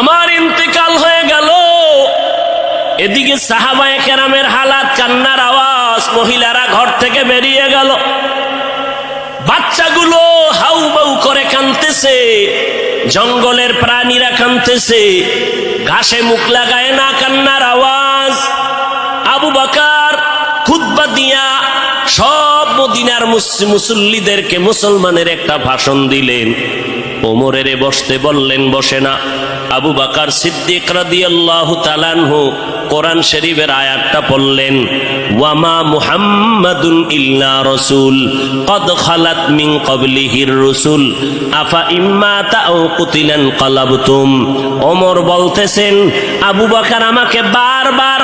আমার ইন্তেকাল হয়ে গেল। এদিকে সাহাবায়ে কেরামের হালাত, কান্নার আওয়াজ, মহিলারা ঘর থেকে বেরিয়ে গেল। বাচ্চাগুলো হাউ বাউ করে কানতেছে জঙ্গলের প্রাণীরা কানতেছে ঘাসে মুখ লাগায় না কান্নার আওয়াজ। আবু বাকার খুদ্া দিয়া সব মদিনার মুস- মুসল্লিদেরকে মুসলমানের একটা ভাষণ দিলেন। ওমরের বসতে বললেন, বসে না। আবু বাকার সিদ্দিক রাদিয়াল্লাহু তালানহু কোরআন শরীফের আয়াতটা পড়লেন, ওয়ামা মুহাম্মাদুন ইল্লা রাসূল, কদ খালাত মিন ক্বাবলিহির রসুল, আফা ইম্মা তাও কুতিলান কালাবতুম। ওমর বলতেছেন, আবু বকর আমাকে বারবার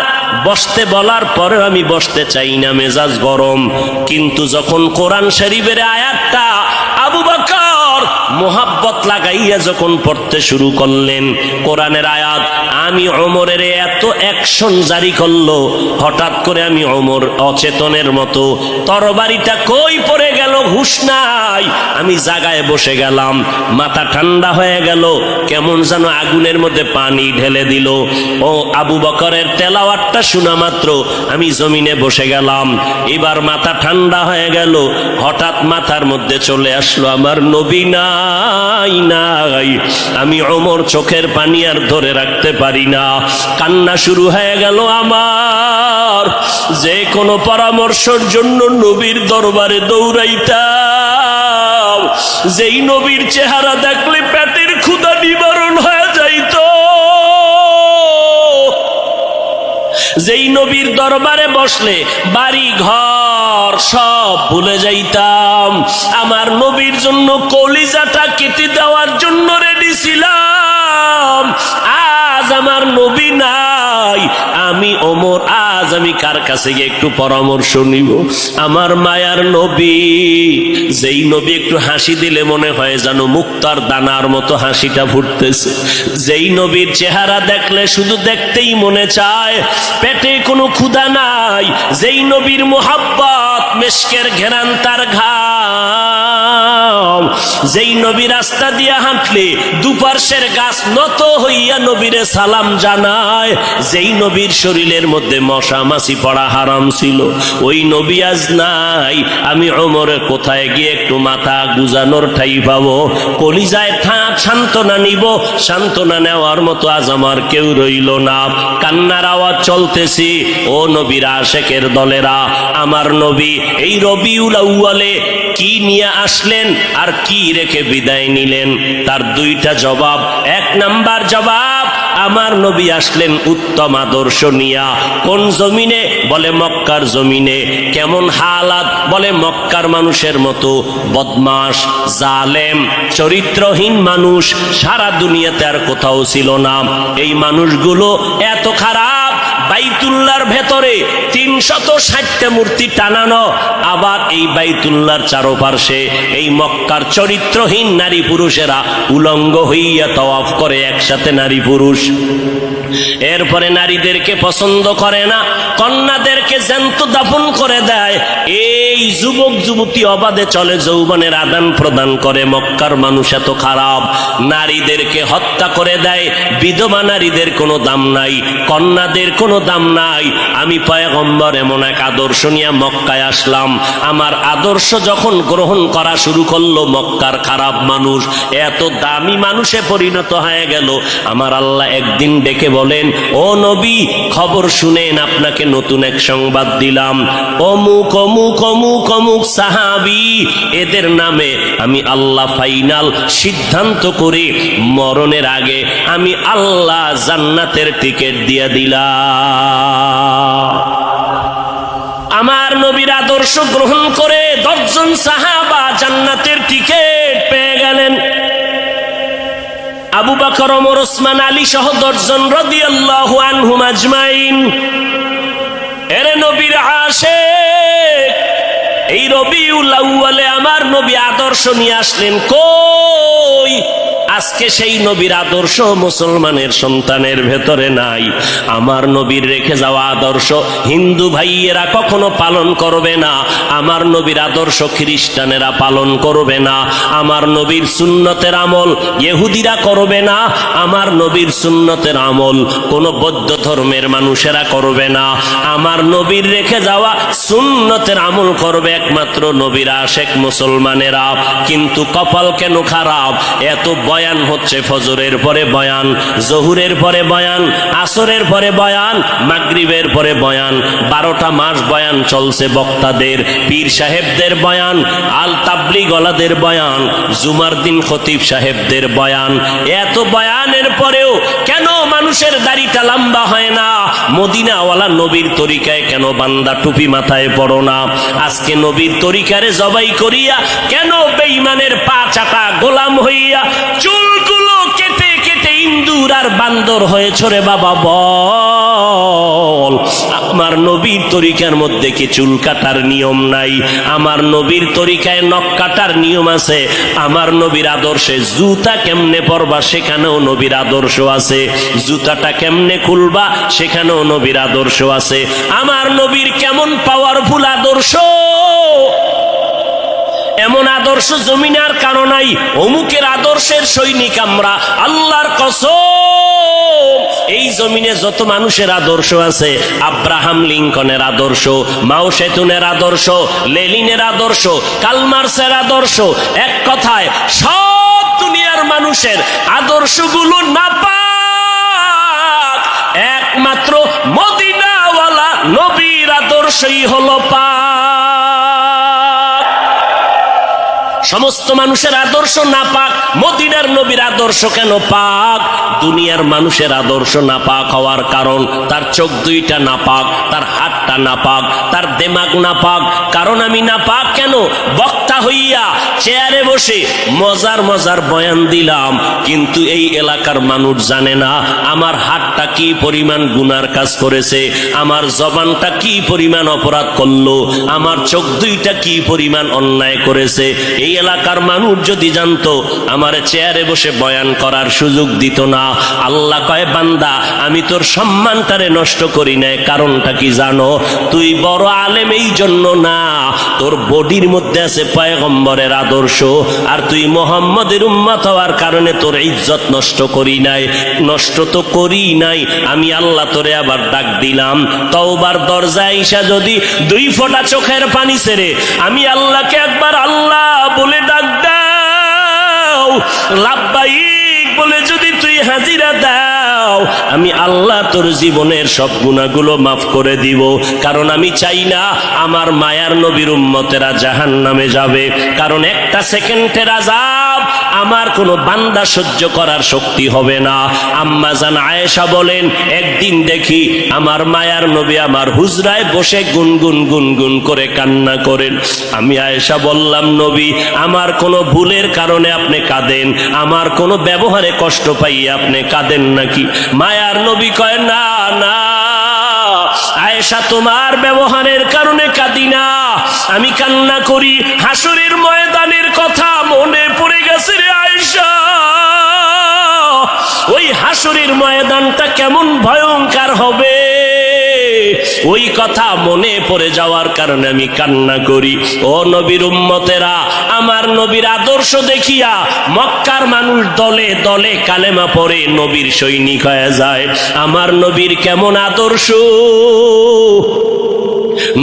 বসতে বলার পরেও আমি বসতে চাই না, মেজাজ গরম। কিন্তু যখন কোরআন শরীফের আয়াতটা আবু বকর মোহাব্বত লাগাইয়া যখন পড়তে শুরু করলেন, কোরআনের আয়াত, আমি অমরের এত অ্যাকশন জারি করল, হঠাৎ করে আমি অমর অচেতনের মতো, তরবারিটা কই পড়ে গেল, হুশ আমি জাগায় বসে গেলাম, মাথা ঠান্ডা হয়ে গেল, কেমন যেন আগুনের মধ্যে পানি ঢেলে দিল। ও আবু বকরের তেলাওয়াতটা শোনা মাত্র, আমি জমিনে বসে গেলাম, এবার মাথা ঠান্ডা হয়ে গেল, হঠাৎ মাথার মধ্যে চলে আসলো আমার নবী নাই নাই। আমি অমর চোখের পানি আর ধরে রাখতে পারি না। কান্না শুরু হয়ে গেল আমার। যে কোনো পরামর্শের জন্য নবীর দরবারে দৌড়াইতাম। যেই নবীর চেহারা দেখলে পেটের ক্ষুধা নিবারণ হয়ে যাইত। যেই নবীর দরবারে বসলে বাড়ি ঘর সব ভুলে যাইতাম। আমার নবীর জন্য কলিজাটা কেটে দেওয়ার জন্য রেডি ছিলাম। আজ আমার নবী নাই। আমি ওমর, আজ আমি কার কাছে গিয়ে একটু পরামর্শ নিব? আমার মায়ার নবী, যেই নবী একটু হাসি দিলে মনে হয় যেন মুক্তার দানার মতো হাসিটা ফুটতেছে। যেই নবীর চেহারা দেখলে শুধু দেখতেই মনে চায়, পেটে কোনো ক্ষুধা নাই। যেই নবীর মোহাব্বত, মেশকের ঘেরান তার ঘাম যেই নবী রাস্তা দিয়া হাঁটলে দুপার্শ্বের গাছ নত হইয়া নবীরে সালাম জানায়। যেই নবীর শরীরের মধ্যে মশা পড়া হারাম ছিল, ওই নবী আজ নাই। আমি কোথায় গিয়ে একটু মাথা গুজানোর ঠাই পাবো? কলিজায় ঠাঁ সান্ত্বনা নিব। সান্ত্বনা নেওয়ার মতো আজ আমার কেউ রইল না। কান্নার আওয়াজ চলতেছি। ও নবীর আশেকের দলেরা, আমার নবী, এই রবিউল আউয়ালে কি নিয়ে আসলেন? আর কি রেখে বিদায় নিলেন? তার দুইটা জবাব। এক নাম্বার জবাব, আমার নবী আসলেন উত্তম আদর্শ নিয়া। কোন জমিনে? বলে মক্কার জমিনে। কেমন হালাত? বলে মক্কার মানুষের মতো। বদমাস জালেম, চরিত্রহীন মানুষ। সারা দুনিয়াতে আর কোথাও ছিল না। এই মানুষগুলো এত খারাপ। বাইতুল্লার ভেতরে তিনশত ষাটটা মূর্তি টানানো। আবার এই বাইতুল্লার চারোপার্শ্বে এই মক্কার চরিত্রহীন নারী পুরুষেরা উলঙ্গ হইয়া তওয়াফ করে একসাথে নারী পুরুষ। এরপরে নারীদেরকে পছন্দ করে না, কন্যাদেরকে জ্যান্ত দাপন করে দেয়। এই যুবক যুবতী অবাধে চলে, যৌবনের আদান প্রদান করে। মক্কার মানুষ এত খারাপ। নারীদেরকে হত্যা করে দেয়। বিধবা নারীদের কোনো দাম নাই। কন্যাদের কোনো দাম নাই। আমি পয়গম্বর এমন এক আদর্শ নিয়ে মক্কায় আসলাম। আমার আদর্শ যখন গ্রহণ করা শুরু করল, মক্কার খারাপ মানুষ, এত দামি মানুষে পরিণত হয়ে গেল। আমার আল্লাহ একদিন ডেকে বলেন, ও নবী, খবর শুনেন, আপনাকে নতুন এক সংবাদ দিলাম। অমুক অমুক অমুক অমুক অমুক সাহাবি, এদের নামে আমি আল্লাহ ফাইনাল সিদ্ধান্ত করে মরণের আগে আমি আল্লাহ জান্নাতের টিকিট দিয়ে দিলাম। আমার নবীর আদর্শ গ্রহণ করে দশজন সাহাবা জান্নাতের টিকিট পেয়ে গেলেন। আবু বাকর, ওমর, ওসমান, আলী সহ দশজন রাদিয়াল্লাহু আনহুম আজমাইন। এরে নবীর আসে এই রবিউল আউয়ালে আমার নবী আদর্শ নিয়ে আসলেন কই? আজকে সেই নবীর আদর্শ মুসলমানের সন্তানের ভেতরে নাই। আমার নবীর রেখে যাওয়া আদর্শ হিন্দু ভাইয়েরা কখনো পালন করবে না। আমার নবীর আদর্শ খ্রিস্টানেরা পালন করবে না। আমার নবীর সুন্নতের আমল ইহুদিরা করবে না। আমার নবীর সুন্নতের আমল কোন বৌদ্ধ ধর্মের মানুষেরা করবে না। আমার নবীর রেখে যাওয়া সুন্নতের আমল করবে একমাত্র নবীরা, শেখ মুসলমানেরা। কিন্তু কপাল কেন খারাপ? এত বয়ান হচ্ছে ফজরের পরে বয়ান, জহুরের পরে বয়ান, আসরের পরে বয়ান, মাগরিবের পরে বয়ান। বারোটা মাস বয়ান চলছে বক্তাদের, পীর সাহেবদের বয়ান, আল তাবলি গলাদের বয়ান, জুমার দিন খতিব সাহেবদের বয়ান। এত বয়ানের পরেও কেন মানুষের দাড়িটা লম্বা হয় না? মদিনাওয়ালা নবীর তরিকায় কেন বান্দা টুপি মাথায় পড়ো না? আজকে নবীর তরিকারে জবাই করিয়া কেন বেঈমানের পা চাটা গোলাম হইয়া বান্দর হয়েছ রে বাবা, বল। আমার নবীর তরিকার মধ্যে কি চুল কাটার নিয়ম নাই? আমার নবীর তরিকায় নখ কাটার নিয়ম আছে। আমার নবীর আদর্শে জুতা কেমনে পরবা সেখানেও নবীর আদর্শ আছে। জুতাটা কেমনে খুলবা সেখানেও নবীর আদর্শ আছে। আমার নবীর কেমন পাওয়ারফুল আদর্শ? এমন আদর্শ জমিনার কারণ নাই। অমুকের আদর্শের সৈনিক আমরা। আল্লাহর কসম, এই জমিনে যত মানুষের আদর্শ আছে, আব্রাহাম লিঙ্কনের আদর্শ, মাও সেতুনের আদর্শ, লেলিনের আদর্শ কালমার্সের আদর্শ, এক কথায় সব দুনিয়ার মানুষের আদর্শগুলো না পাক। একমাত্র মদিনাওয়ালা নবীর আদর্শই হলো পাক। সমস্ত মানুষের আদর্শ না পাক মদিনার নবীর আদর্শ কেন পাক? দুনিয়ার মানুষের আদর্শ না পাক হওয়ার কারণ, তার চোখ দুইটা না পাক, তার হাতটা না পাক, তার দেমাগ না পাক। কারণ আমি না পাক কেন? বক্তা হইয়া চেয়ারে বসে মজার মজার বয়ান দিলাম। কিন্তু এই এলাকার মানুষ জানে না আমার হাতটা কি পরিমাণ গুনার কাজ করেছে, আমার জবানটা কি পরিমাণ অপরাধ করল, আমার চোখ দুইটা কি পরিমাণ অন্যায় করেছে। এই এলাকার মানুষ যদি জানতো আমার চেয়ারে বসে বয়ান করার সুযোগ দিত না। আল্লাহ কয়, বান্দা, আমি তোর সম্মানটারে নষ্ট করি নাই, কারণটা কি জানো? তুই বড় আলেম এই জন্য না। তোর বডির মধ্যে আছে পয়গম্বরের আদর্শ, আর তুই মোহাম্মদের উম্মত হওয়ার কারণে তোর ইজ্জত নষ্ট করি নাই। নষ্ট তো করি নাই, আমি আল্লাহ তোরে আবার ডাক দিলাম। তওবার দরজা ঈশা যদি দুই ফোঁটা চোখের পানি ছেড়ে আমি আল্লাহকে একবার আল্লাহ বলে ডাক দাও লাভবাহিক বলে যদি তুই হাজিরা দাও, আমি আল্লাহ তোর জীবনের সব গুণাগুলো মাফ করে দিব। কারণ আমি চাই না আমার মায়ার নবীর উম্মতেরা জাহান নামে যাবে। কারণ একটা সেকেন্ডের আজাব আমার কোনো বান্দা সহ্য করার শক্তি হবে না। আম্মা জান আয়েশা বলেন, একদিন দেখি আমার মায়ার নবী আমার হুজরায় বসে গুনগুন গুনগুন করে কান্না করেন। আমি আয়েশা বললাম, নবী, আমার কোনো ভুলের কারণে আপনি কাঁদেন। আমার কোনো ব্যবহারে কষ্ট পাইয়ে আপনি কাঁদেন নাকি? মায়ার নবী কয়, না না আয়েশা তোমার ব্যবহারের কারণে কাঁদি না। আমি কান্না করি, হাসুরের ময়দানের কথা মনে পড়ে গেছে রে আয়েশা। ওই হাসুরের ময়দানটা কেমন ভয়ঙ্কর হবে। ওই কথা মনে পড়ে যাওয়ার কারণে আমি কান্না করি। ও নবীর উম্মতেরা, আমার নবীর আদর্শ দেখিয়া মক্কার মানুষ দলে দলে কালেমা পড়ে নবীর সৈনিক হয়ে যায়। আমার নবীর কেমন আদর্শ?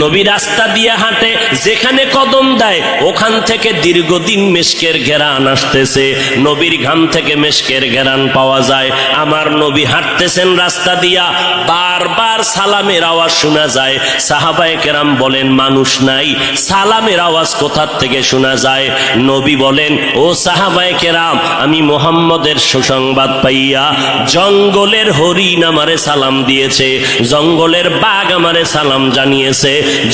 নবী রাস্তা দিয়ে হাঁটে, যেখানে কদম দেয়, ওখান থেকে দীর্ঘদিন মেশকের ঘেরান আসতেছে। নবীর ঘাম থেকে মেশকের ঘেরান পাওয়া যায়। আমার নবী হাঁটতেছেন রাস্তা দিয়া, বারবার সালামের আওয়াজ শোনা যায়। সাহাবায়ে কেরাম বলেন, মানুষ নাই, সালামের আওয়াজ কোথার থেকে শোনা যায়? নবী বলেন, ও সাহাবায়ে কেরাম, আমি মোহাম্মদের সুসংবাদ পাইয়া জঙ্গলের হরিণ আমারে সালাম দিয়েছে, জঙ্গলের বাঘ আমারে সালাম জানিয়েছে।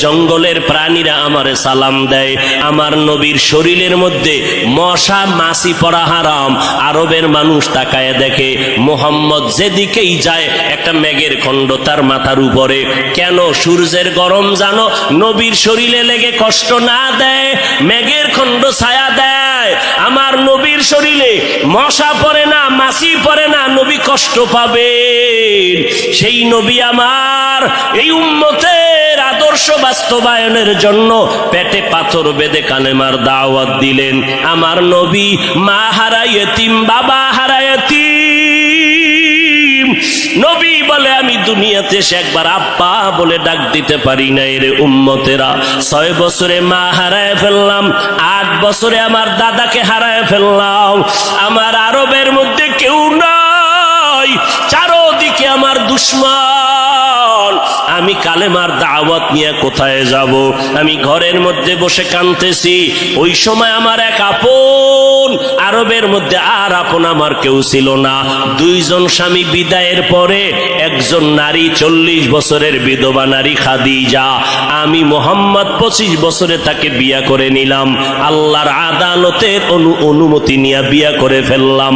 জঙ্গলের প্রাণীরা আমারে সালাম দেয়। আমার নবীর শরীরের মধ্যে মশা, মাছি পড়া হারাম। আরবের মানুষ তাকায় দেখে, মোহাম্মদ যেদিকেই যায়, একটা মেঘের খণ্ড তার মাথার উপরে। কেন সূর্যের গরম জানো? নবীর শরীরে লেগে কষ্ট না দেয়, মেঘের খণ্ড ছায়া দেয়। আমার নবীর শরীরে মশা পড়ে না মাসি পড়ে না, নবী কষ্ট পাবে সেই নবী আমার, এই উম্মতের আদর্শ বাস্তবায়নের জন্য পেটে পাথর বেঁধে কালেমার দাওয়াত দিলেন। আমার নবী, মা হারাইয়েতিম বাবা হারাইয়েতিম নবী বলে, আমি দুনিয়াতে এসে একবার বলে ডাক দিতে পারি উম্মতেরা। ছয় বছরে মা হারায় ফেললাম, আট বছরে আমার দাদাকে হারায় ফেললাম। আমার আরবের মধ্যে কেউ নাই, চারোদিকে আমার দুশ্মন। আমি কালেমার দাওয়াত নিয়ে কোথায় যাব? আমি ঘরের মধ্যে বসে কানতেছি ওই সময় আমার এক আপন আরবের মধ্যে আর আপন আমার কেউ ছিল না। দুইজন স্বামী বিদায়ের পরে একজন নারী চল্লিশ বছরের বিধবা নারী খাদিজা। আমি মোহাম্মদ পঁচিশ বছরে তাকে বিয়া করে নিলাম। আল্লাহর আদালতের অনু অনুমতি নিয়ে বিয়া করে ফেললাম।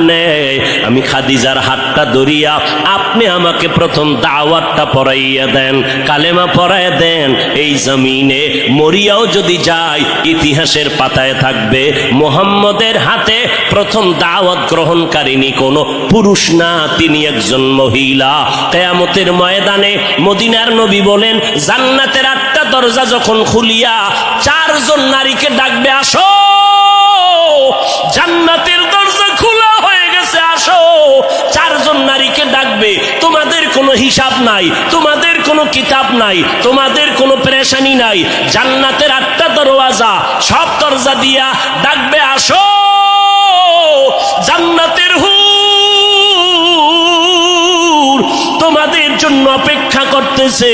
আমি খাদিজার হাতটা ধরিয়া আপনি আমাকে প্রথম দাওয়াতটা পড়াইয়া দেন, কালেমা পড়াইয়া দেন। এই জমিনে মরিয়াও যদি যায়, ইতিহাসের পাতায় থাকবে, মোহাম্মদের হাতে প্রথম দাওয়াত গ্রহণকারিনী কোনো পুরুষ না, তিনি একজন মহিলা। কেয়ামতের ময়দানে মদিনার নবী বলেন, জান্নাতের আটটা দরজা যখন খুলিয়া চারজন নারীকে ডাকবে, আসো! জান্নাতের ডাকবে, তোমাদের কোনো হিসাব নাই, তোমাদের কোনো কিতাব নাই, তোমাদের কোনো পেরেশানি নাই। জান্নাতের আটটা দরওয়াজা, সব দরজা দিয়া ডাকবে, আসো, জান্নাতের হুর তোমাদের জন্য অপেক্ষা করতেছে,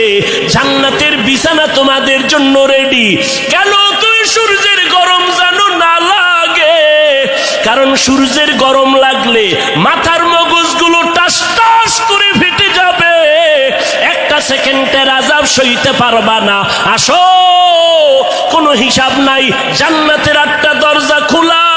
জান্নাতের বিছানা তোমাদের জন্য রেডি কেন তুমি সূর্যের গরম জানো না লাগে? কারণ সূর্যের গরম লাগলে মাথার মগজগুলো টাস টাস করে ফেটে যাবে একটা সেকেন্ডের আজাব সইতে পারবা না। আসো কোনো হিসাব নাই। জান্নাতের একটা দরজা খোলা।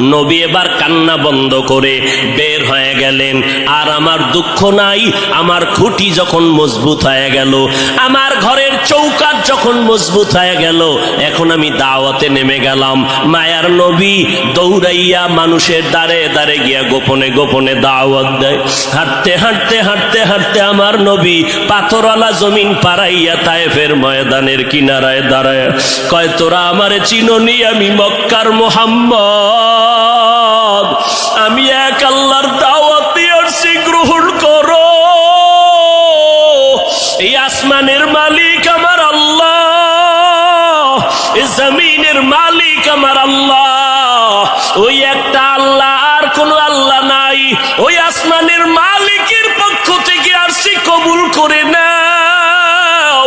নবী এবার কান্না বন্ধ করে বের হয়ে গেলেন। আর আমার দুঃখ নাই, আমার খুঁটি যখন মজবুত হয়ে গেল, আমার ঘরের চৌকাট যখন মজবুত হয়ে গেল, এখন আমি দাওয়াতে নেমে গেলাম। মায়ার নবী দৌড়াইয়া মানুষের দ্বারে দ্বারে গিয়া গোপনে গোপনে দাওয়াত দেয়। হাঁটতে হাঁটতে হাঁটতে হাঁটতে আমার নবী পাথরওয়ালা জমিন পাড়াইয়া তায়েফের ময়দানের কিনারায় দাঁড়ায়। কয়, তোরা আমারে চিননি আমি মক্কার মোহাম্মদ? আমি এক আল্লাহর দাওয়াত দিয়ে গ্রহণ করো। এই আসমানের কবুল করে নাও।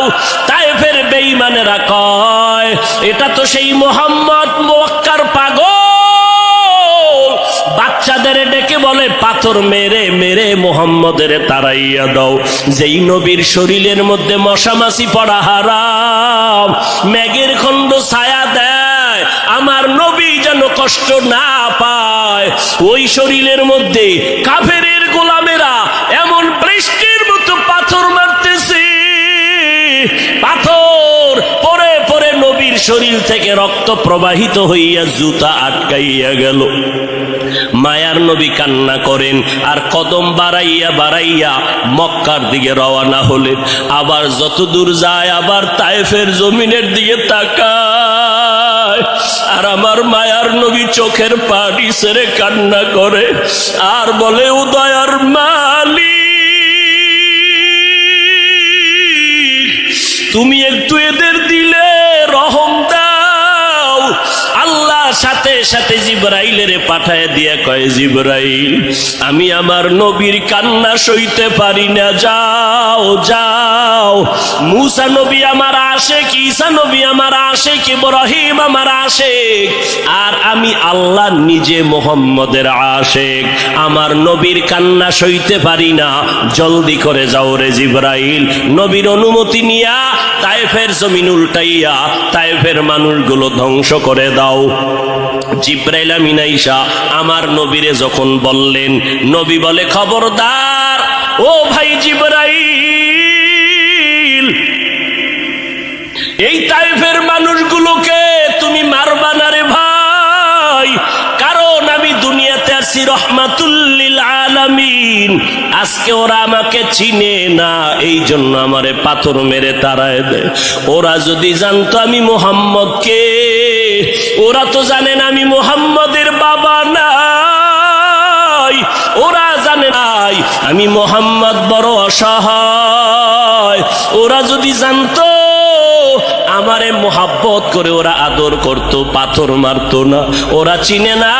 তাই ফের বেঈমানেরা কয়, এটা তো সেই মোহাম্মদ মোয়াক্কার পাগল। বাচ্চাদের ডেকে বলে, পাথর মেরে মেরে মোহাম্মদের তারাইয়া দাও। যেই নবীর শরীরের মধ্যে মশামাছি পড়া হারাম ম্যাগের খণ্ড ছায়া দেয়, আমার নবী যেন কষ্ট না পায়। ওই শরীরের মধ্যে কাফেরের গোলামেরা এমন বৃষ্টির পাথর, পরে পরে নবীর শরীর থেকে রক্ত প্রবাহিত হইয়া জুতা আটকাইয়া গেল। মায়ার নবী কান্না করেন, আর কদম বাড়াইয়া বাড়াইয়া মক্কার দিকে রওয়ানা হলেন। আবার যত দূর যায়, আবার তায়েফের জমিনের দিকে তাকায়। আর আমার মায়ার নবী চোখের পানি সেরে কান্না করে, আর বলে, উদয়ার মালিক তুমি একটু এদের দিলে রহম সাথে সাথে জিব্রাইলের পাঠায় দিয়া কয়, জিব্রাইল, আমি আমার নবীর কান্না সইতে পারি না। যাও যাও। মুসা নবী আমার আশেক, ঈসা নবী আমার আসে কি ইব্রাহিম আমার আশেক। আর আমি আল্লাহ নিজে মোহাম্মদের আশেক। আমার নবীর কান্না সইতে পারি না। জলদি করে যাও রে জিব্রাইল। নবীর অনুমতি নিয়া তাইফের জমিন উল্টাইয়া তাইফের মানুষগুলো ধ্বংস করে দাও। জিব্রাইল আমিনাইসা আমার নবীরে যখন বললেন, নবী বলে, খবরদার, ও ভাই জিব্রাইল, এই তাইফের মানুষগুলোকে তুমি মারবা না রে ভাই? কারণ আমি দুনিয়াতে আছি, রহমাতুল্লিল আলামিন। আজকে ওরা আমাকে চিনে না এই জন্য আমারে পাথর মেরে তারায় দেয়। ওরা যদি জানতো আমি মোহাম্মদকে ওরা তো জানেন আমি মোহাম্মদের বাবা নাই। ওরা জানে নাই আমি মোহাম্মদ বড় অসহায়। ওরা যদি জানতো আমারে মোহাব্বত করে ওরা আদর করত, পাথর মারতো না। ওরা চিনে না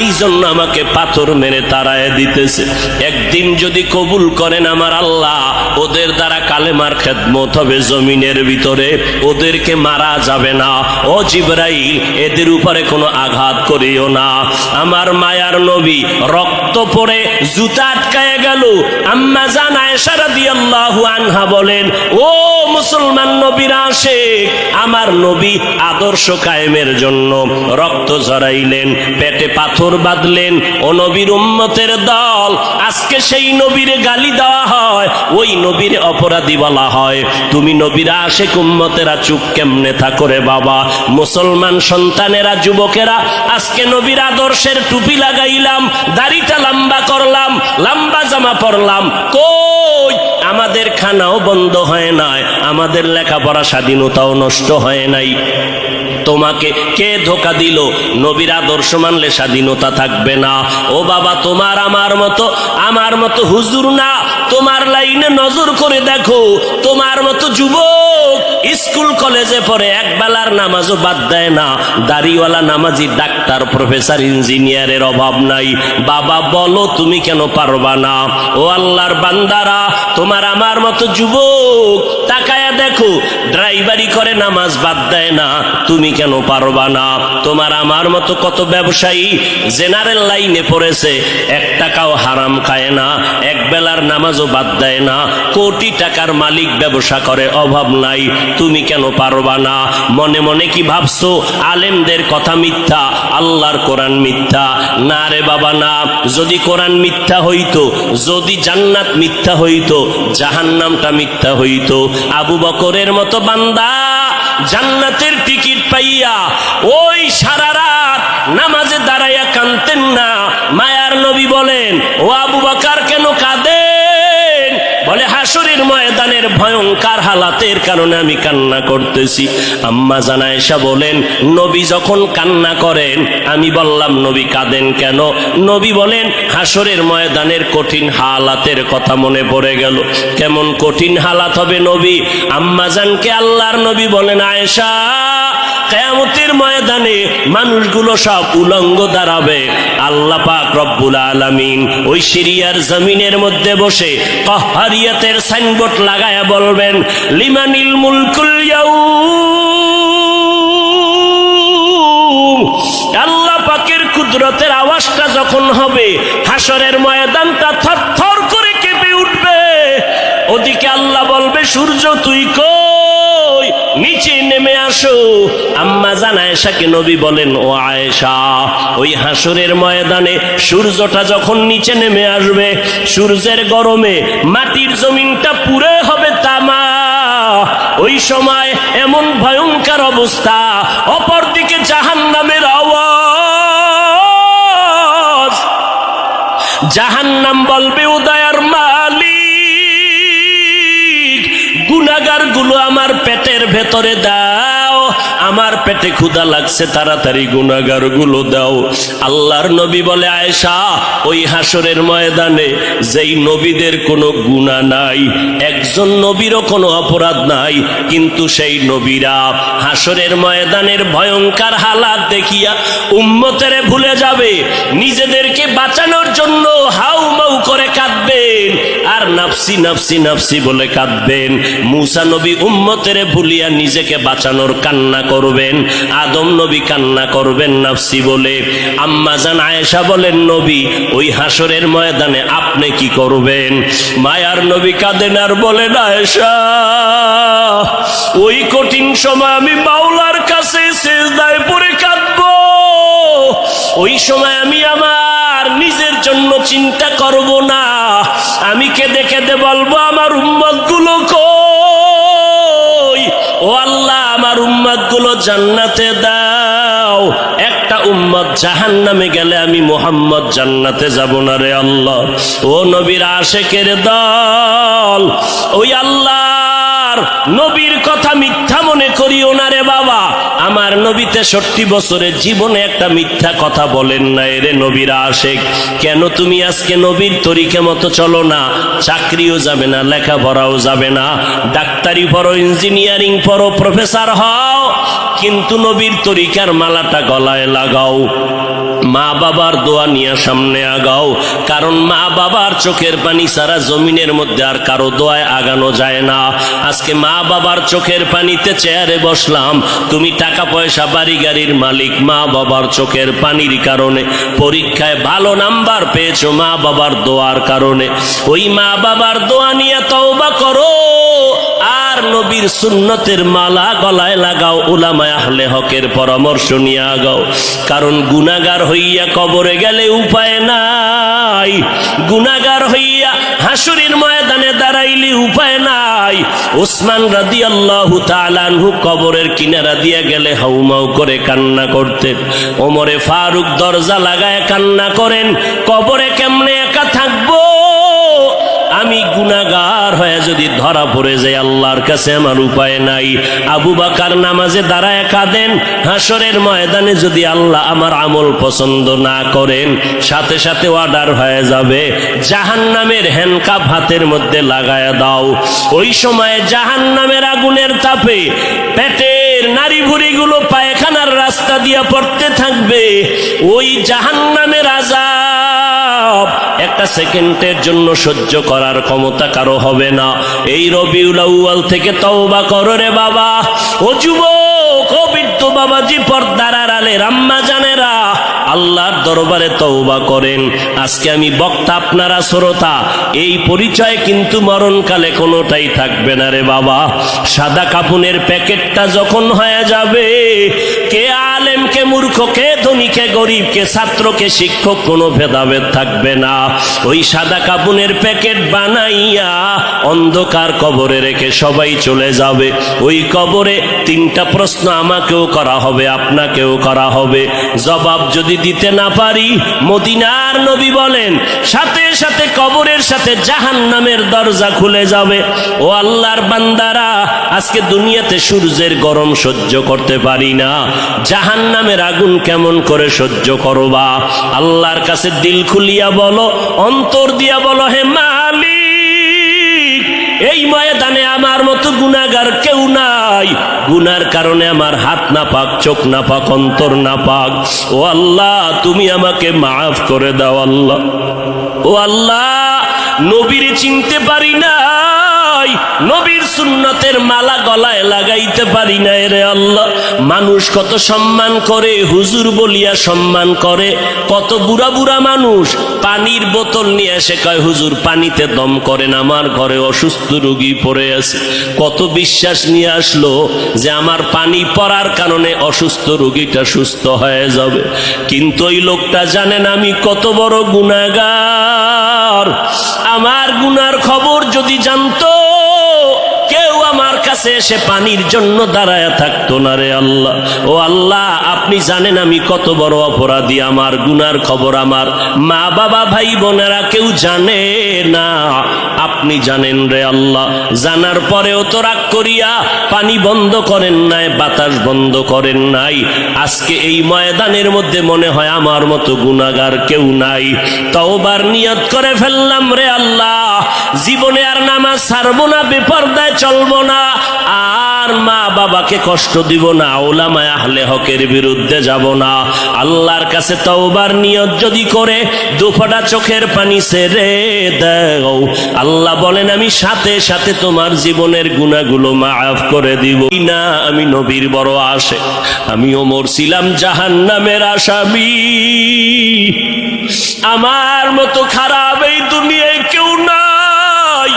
এই জন্য আমাকে পাথর মেরে তারায় দিতেছে। একদিন যদি কবুল করেন আমার আল্লাহ, ওদের দ্বারা কালেমার খেদমত হবে জমিনের ভিতরে, ওদেরকে মারা যাবে না। ও জিব্রাইল, এদের উপরে কোনো আঘাত করিও না। আমার মায়ার নবী রক্ত পড়ে জুতা আটকায় গেল। আম্মা জান আয়েশা রাদিয়াল্লাহু আনহা বলেন, ও মুসলমান নবীরা আসে আমার নবী আদর্শ কায়েমের জন্য রক্ত ঝরাইলেন, পেটে পাথর বাঁধলেন। ও নবীর দল, আজকে সেই নবীর গালি দেওয়া হয়, ওই নবীর অপরাধী বলা হয়। তুমি নবীরা আসে উম্মতেরা চুপ কেমনে থাকো রে বাবা? মুসলমান সন্তানেরা, যুবকেরা, আজকে নবীর আদর্শের টুপি লাগাইলাম, দাড়িটা লম্বা করলাম, লম্বা জামা পরলাম। কই আমাদের খানাও বন্ধ হয় নাই। আমাদের লেখাপড়া স্বাধীনতাও নষ্ট হয় নাই। তোমাকে কে ধোকা দিল? নবীর আদর্শ মানলে স্বাধীনতা থাকবে না। ও বাবা, তোমার আমার মতো আমার মতো হুজুর না। তোমার লাইনে নজর করে দেখো, তোমার মতো যুবক স্কুল কলেজে পড়ে এক বেলার নামাজও বাদ দেয় না। দাড়িওয়ালা নামাজি, ডাক্তার, প্রফেসর, ইঞ্জিনিয়ারের অভাব নাই। বাবা, বলো তুমি কেন পারবা না? ও আল্লাহর বান্দারা, তোমার আমার মতো যুবক, তাকায়া দেখো, ড্রাইভারি করে নামাজ বাদ দেয় না। তুমি কেন পারবা না? তোমার আমার মতো কত ব্যবসায়ী জেনারেল লাইনে পড়েছে, এক টাকাও হারাম খায় না। এক বেলার নামাজও বাদ দেয় না। কোটি টাকার মালিক ব্যবসা করে, অভাব নাই। তুমি কেন পারবা না? মনে মনে কি ভাবছ? আলেমদের কথা মিথ্যা, আল্লাহর কোরআন মিথ্যা। না রে বাবা, না। যদি কোরআন মিথ্যা হইতো, যদি জান্নাত মিথ্যা হইতো, জাহান্নামটা মিথ্যা হইতো। আবু বকরের মতো বান্দা জান্নাতের টিকিট পাইয়া ওই সারা রাত নামাজে দাঁড়াইয়া কানতেন না। মায়ার নবী বলেন, ও আবু বাকার, কেন বলে হাসুরের ময়দানের ভয়ঙ্কর হালাতের কারণে আমি কান্না করতেছি। আম্মা জানায়সা বলেন, নবী যখন কান্না করেন, আমি বললাম, নবী কাঁদেন কেন? নবী বলেন, হাসরের ময়দানের কঠিন হালাতের কথা মনে পড়ে গেল। কেমন কঠিন হালাত হবে নবী? আম্মা জানকে আল্লাহর নবী বলেন, আয়েশা কেয়ামতের ময়দানে মানুষগুলো সব উলঙ্গ দাঁড়াবে। আল্লাহ পাক রব্বুল আলামিন ওই সিরিয়ার জমিনের মধ্যে বসে কহারিয়াতের সাইনবোর্ড লাগায়া বলবেন, লিমানিল মুলকুল। আল্লাহ পাকের কুদরতের আওয়াজটা যখন হবে হাসরের ময়দানটা থরথর করে কেঁপে উঠবে। ওদিকে আল্লাহ বলবে, সূর্য তুই কই? নিচে নেমে আসো। আম্মা জান আয়েশাকে নবী বলেন, ও আয়েশা, ওই হাসরের ময়দানে সূর্যটা যখন নিচে নেমে আসবে, সূর্যের গরমে মাটির জমিনটা পুরে হবে তামা। ওই সময় এমন ভয়ঙ্কর অবস্থা, অপরদিকে জাহান নামের আওয়াজ। জাহান্নাম বলবে, উদয়ার মালিক গুলো আমার পেটের ভেতরে দাও আমার পেটে ক্ষুধা লাগছে, তাড়াতাড়ি গুনাগারগুলো দাও। আল্লাহর নবী বলে, আয়েশা, ওই হাসরের ময়দানে যেই নবীদের কোনো গুণা নাই, একজন নবীরও কোনো অপরাধ নাই, কিন্তু সেই নবীরা হাসরের ময়দানের ভয়ঙ্কর হালাত দেখিয়া উম্মতেরে ভুলে যাবে। নিজেদেরকে বাঁচানোর জন্য হাউ মাউ করে কাঁদবেন, আর নাফসি নাফসি নাফসি বলে কাঁদবেন। মুসা নবী উম্মতেরে ভুলিয়া নিজেকে বাঁচানোর কান্না করবেন, আদম নবী কান্না করবেন নাফসি বলে। আম্মা জান আয়েশা বলেন, নবী, ওই হাসরের ময়দানে আপনি কি করবেন? মায়ার নবী কাঁদেন আর বলেন, আয়েশা, ওই কঠিন সময় আমি বাউলার কাছে শেষদায় পড়ে কাঁদবো। ওই সময় আমি আমার নিজের জন্য চিন্তা করব না। আমি কেঁদে কেঁদে বলব, আমার উম্মত উম্মতগুলো জান্নাতে দাও। একটা উম্মত জাহান নামে গেলে আমি মোহাম্মদ জান্নাতে যাব না রে আল্লাহ। ও নবীর আশেকের দল, ওই আল্লাহর নবীর কথা মিথ্যা মনে করিও না রে বাবা। আমার নবী তেষট্টি বছরের জীবনে একটা মিথ্যা কথা বলেন না এরে নবীর আশেক। কেন তুমি আজকে নবীর তরিকে মতো চলো না? চাকরিও যাবে না, লেখাপড়াও যাবে না। ডাক্তারি পড়ো, ইঞ্জিনিয়ারিং পড়ো, প্রফেসর হও। কিন্তু নবীর তরিকার মালাটা গলায় লাগাও। মা বাবার দোয়া নিয়ে সামনে আগাও। কারণ মা বাবার চোখের পানি সারা জমিনের মধ্যে আর কারও দোয়ায় আগানো যায় না। আজকে মা বাবার চোখের পানিতে চেয়ারে বসলাম। তুমি টাকা পয়সা, বাড়ি গাড়ির মালিক, মা বাবার চোখের পানির কারণে। পরীক্ষায় ভালো নাম্বার পেয়েছ মা বাবার দোয়ার কারণে। ওই মা বাবার দোয়া নিয়ে তওবা করো। আর নবীর সুন্নতের মালা গলায় লাগাও, উলামায় আহলে হকের পরামর্শ নিয়ে আগাও। কারণ গুনাগার হইয়া কবরে গেলে উপায় নাই। গুনাগার হইয়া হাসুরির ময়দানে দাঁড়াইলে উপায় নাই। ওসমান রাদি আল্লাহ তালানহু কবরের কিনারা দিয়া গেলে হাউমাউ করে কান্না করতেন। ওমরে ফারুক দরজা লাগায় কান্না করেন। কবরে কেমনে একা আমি গুনাগার হয়ে যদি ধরা পড়ে যাই আল্লাহর কাছে আমার উপায় নাই। আবু বাকার নামাজে দাঁড়ায় কাঁদেন হাসরের ময়দানে যদি আল্লাহ আমার আমল পছন্দ না করেন, সাথে সাথে অর্ডার হয়ে যাবে। জাহান নামের হ্যান্ডকাপ হাতের মধ্যে লাগায় দাও। ওই সময় জাহান নামের আগুনের তাপে পেটের নারী ভুড়িগুলো পায়খানার রাস্তা দিয়ে পড়তে থাকবে। ওই জাহান নামের আজাব একটা সেকেন্ডের জন্য সহ্য করার ক্ষমতা কারও হবে না। এই রবিউল আউয়াল থেকে তওবা করো রে বাবা। ও যুবক, ও বৃদ্ধ বাবাজি, পর্দার আড়ালে রাম্মা জানেরা। আল্লাহর দরবারে তওবা করেন। আজকে আমি বক্তা আপনারা শ্রোতা, এই পরিচয় কিন্তু মরণকালে কোনোটাই থাকবে না রে বাবা। সাদা কাপুনের প্যাকেটটা যখন হয়ে যাবে, কে আলেম, কে মূর্খ, কে ধনী, কে গরিব, কে ছাত্র, কে শিক্ষক, কোনো ভেদাভেদ থাকবে না। ওই সাদা কাপুনের প্যাকেট বানাইয়া অন্ধকার কবরে রেখে সবাই চলে যাবে। ওই কবরে তিনটা প্রশ্ন আমাকেও করা হবে, আপনাকেও করা হবে। জবাব যদি দিতে না পারি। মদিনার নবী বলেন, সাথে সাথে কবরের সাথে জাহান নামের দরজা খুলে যাবে। ও আল্লাহর বান্দারা, আজকে দুনিয়াতে সূর্যের গরম সহ্য করতে পারি না। জাহান নামের আগুন কেমন করে সহ্য করবা? আল্লাহর কাছে দিল খুলিয়া বলো, অন্তর দিয়া বলো, হে মালিক এই ময়দানে আমার মতো গুনাগার কেউ নাই। গুনার কারণে আমার হাত না পাক চোখ না পাক অন্তর না পাক ও আল্লাহ, তুমি আমাকে মাফ করে দাও আল্লাহ। ও আল্লাহ, নবীর চিনতে পারি নাই নবীর সুন্নতের মালা গলায় লাগাইতে পারি না রে আল্লাহ। মানুষ কত সম্মান করে, হুজুর বলিয়া সম্মান করে, কত বুড়া বুড়া মানুষ পানির বোতল নিয়ে এসে কয়, হুজুর, পানিতে দম করেন, আমার ঘরে অসুস্থ রোগী পড়ে আছে। কত বিশ্বাস নিয়ে আসলো যে আমার পানি পড়ার কারণে অসুস্থ রোগীটা সুস্থ হয়ে যাবে। কিন্তু ওই লোকটা জানেন আমি কত বড় গুণাগার আমার গুনার খবর যদি জানতো কাছে এসে পানির জন্য দাঁড়ায় থাকতো না রে আল্লাহ। ও আল্লাহ, আপনি জানেন আমি কত বড় অপরাধী, আমার গুনার খবর আমার। মা, বাবা, ভাই, বোনেরা কেউ জানে না। আপনি জানেন রে আল্লাহ, জানার পরেও তো রাগ করিয়া পানি বন্ধ করেন নাই, বাতাস বন্ধ করেন নাই। আজকে এই ময়দানের মধ্যে মনে হয় আমার মতো গুনাগার কেউ নাই। তওবার নিয়ত করে ফেললাম রে আল্লাহ। জীবনে আর নামাজ ছাড়বো না, বেপর্দায় চলবো না। আর মা বাবাকে কষ্ট দিব না, ওলামায় আহলে হকের বিরুদ্ধে যাব না। আল্লাহর কাছে তওবার নিয়ত যদি করে, দুফোটা চোখের পানি ছেড়ে দাও। আল্লাহ বলেন, আমি সাথে সাথে তোমার জীবনের গুণাগুলো মাফ করে দিব। না, আমি নবীর বড় আসে আমি ওমর ছিলাম জাহান্নামের আসামি। আমার মতো খারাপ এই দুনিয়ায় কেউ নাই।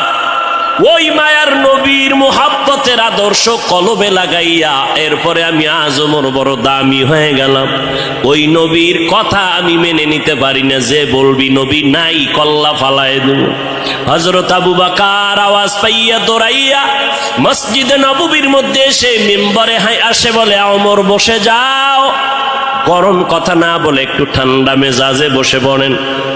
ওই মায়ার নবীর মোহাব্বতের আদর্শ কলবে লাগাইয়া, এরপরে আমি আজমর বড় দামি হয়ে গেলাম। ওই নবীর কথা আমি মেনে নিতে পারি না, যে বলবি, নবী নাই, কল্লা ফালায় দেব। হজরত আবু বাকার আওয়াজ পাইয়া দৌড়াইয়া মসজিদে নববীর মধ্যে এসে মেম্বরে হাই, আসে বলে অমর বসে যাও। গরম কথা না বলে একটু ঠান্ডা মেজাজে বসে পড়েন।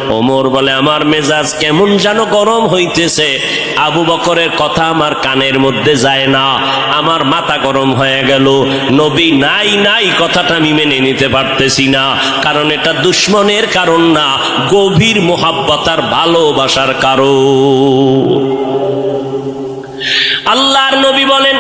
ওমর বলে, আমার মেজাজ কেমন যেন গরম হইতেছে। আবু বকরের কথা আমার কানের মধ্যে যায় না। আমার মাথা গরম হয়ে গেল। নবী নাই নাই কথাটা আমি মেনে নিতে পারতেছি না। কারণ এটা দুশ্মনের কারণ না, গভীর মোহাব্বতার ভালোবাসার কারণ। আল্লাহর নবী বলেন